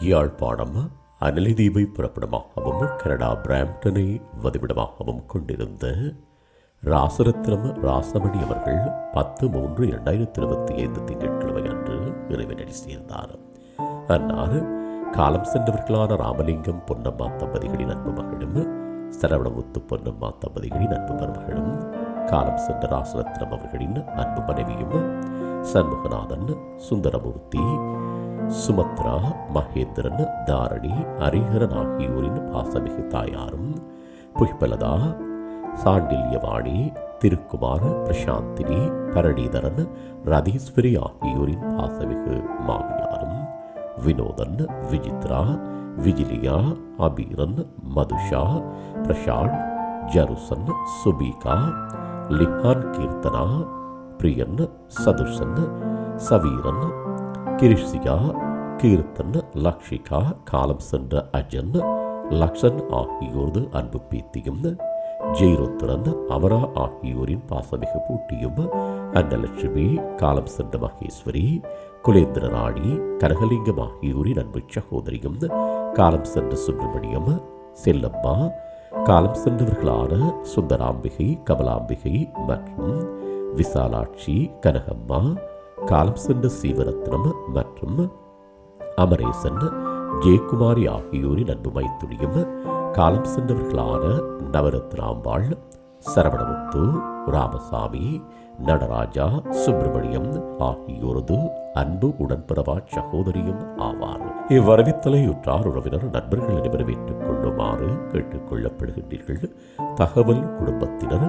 Yazhpanam அனலிதீவை புறப்படமாகவும் Canada பிராம்டனை வதிவிடமாகவும் கொண்டிருந்த ராசரத்னம் ராசமணி அவர்கள் பத்து மூன்று இரண்டாயிரத்தி இருபத்தி ஐந்து திங்கட்கிழமை அன்று இறைவனடி சேர்ந்தார். அன்னார் காலம் சென்றவர்களான ராமலிங்கம் பொன்னம்மா தம்பதிகளின் அன்பு மகளும் சரவணமுத்து பொன்னம்மா தம்பதிகளின் அன்பு மருமகளும் காலம் சென்ற ராசரத்னம் அவர்களின் அன்பு மனைவியும் சண்முகநாதன் சுந்தரமூர்த்தி சுமத்ரா மகேந்திரன் தாரணி ஹரிஹரன் ஆகியோரின் பாசமிகு தாயாரும் புஷ்பலதா சாண்டில்யவாணி திருக்குமார் பிரசாந்தினி பரணிதரன் ரதீஸ்வரி ஆகியோரின் பாசமிகு மாமியாரும் வினோதன் விஜித்ரா விஜிலியா அபீரன் மதுஷா பிரசாந்த் ஜருசன் சுபீகா லிஹான் கீர்த்தனா பிரியன் சதுர்சன் சவீரன் கிரிஷியா கீர்த்தன் லக்ஷிகா காலம் சென்ற அஜன் லக்ஷன் ஆகியோரது அன்பு பீத்தியும் ஜெயருத்திரன் அமரா ஆகியோரின் பாசமிகு பூட்டியும் அன்னலட்சுமி காலம் சென்ற மகேஸ்வரி குலேந்திர ராணி கனகலிங்கம் ஆகியோரின் அன்பு சகோதரியும் காலம் சென்ற சுப்பிரமணியம் செல்லம்மா காலம் சென்றவர்களான சுந்தராம்பிகை கமலாம்பிகை மற்றும் விசாலாட்சி கனகம்மா காலம் சென்ற சீவரத்னம் மற்றும் அமரேசன் ஜெயக்குமாரி ஆகியோரின் அன்பு மைத்துளியும் காலம் சென்றவர்களான நவரத்னாம்பாள் சரவணமுத்து ராமசாமி நடராஜா சுப்பிரமணியம் ஆகியோரது அன்பு உடன்பிறவா சகோதரியும் ஆவார். இவ்வரவித்தலை உற்றார் உறவினர் நண்பர்கள் அனைவரும் ஏற்றுக்கொள்ளுமாறு கேட்டுக்கொள்ளப்படுகின்றீர்கள். தகவல் குடும்பத்தினர்